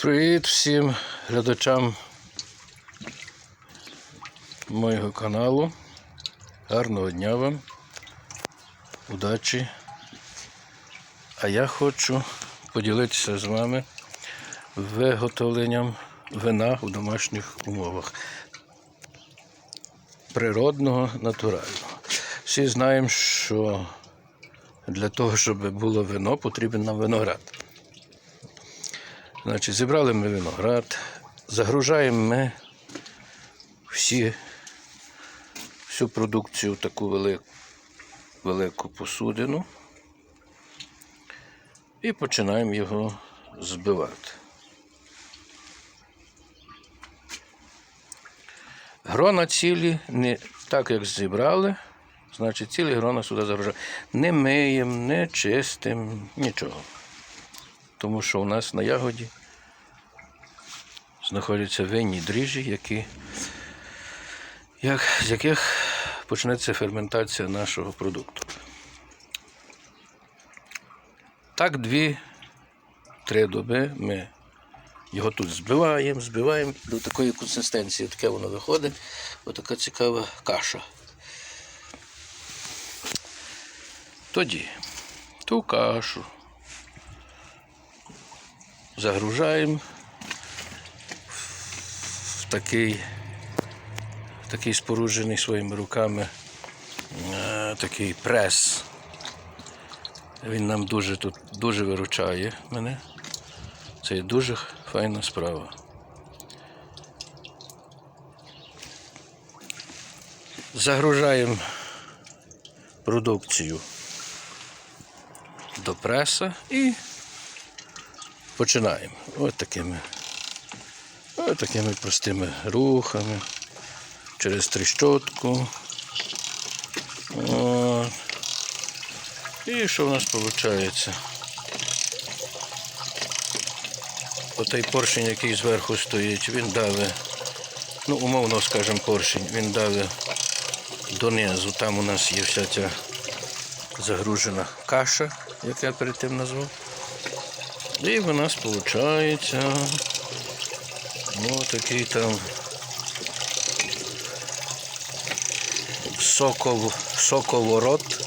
Привіт всім глядачам моєго каналу. Гарного дня вам. Удачі. А я хочу поділитися з вами виготовленням вина у домашніх умовах. Природного, натурального. Всі знаємо, що для того, щоб було вино, потрібен нам виноград. Значить, зібрали ми виноград, загружаємо ми всі, всю продукцію в таку велику, велику посудину і починаємо його збивати. Грона цілі, не так як зібрали, значить цілі грона сюди загружаємо. Не миємо, не чистимо, нічого. Тому що у нас на ягоді знаходяться винні дріжджі, які, як, з яких почнеться ферментація нашого продукту. Так, дві-три доби ми його тут збиваємо, збиваємо до такої консистенції, таке воно виходить, отака цікава каша. Тоді ту кашу загружаємо в такий, в такий споруджений своїми руками е, такий прес. Він нам дуже тут дуже виручає мене. Це є дуже файна справа. Загружаємо продукцію до преса і починаємо. Ось такими, ось такими простими рухами через тріщотку. От. І що в нас виходить? Отей поршень, який зверху стоїть, він давить, ну, умовно скажемо поршень, він давить донизу. Там у нас є вся ця загружена каша, як я перед тим назвав. І в нас виходить ну, такий там соков, соковорот.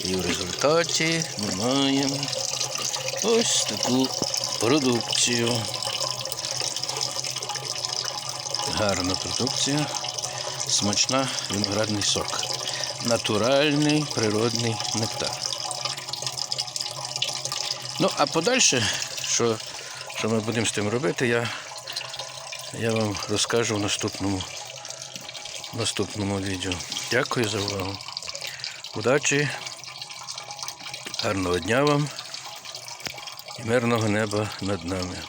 І в результаті ми маємо ось таку продукцію. Гарна продукція, смачна виноградний сок. Натуральний природний нектар. Ну, а подальше, що, що ми будемо з тим робити, я, я вам розкажу в наступному, наступному відео. Дякую за увагу. Удачі, гарного дня вам і мирного неба над нами.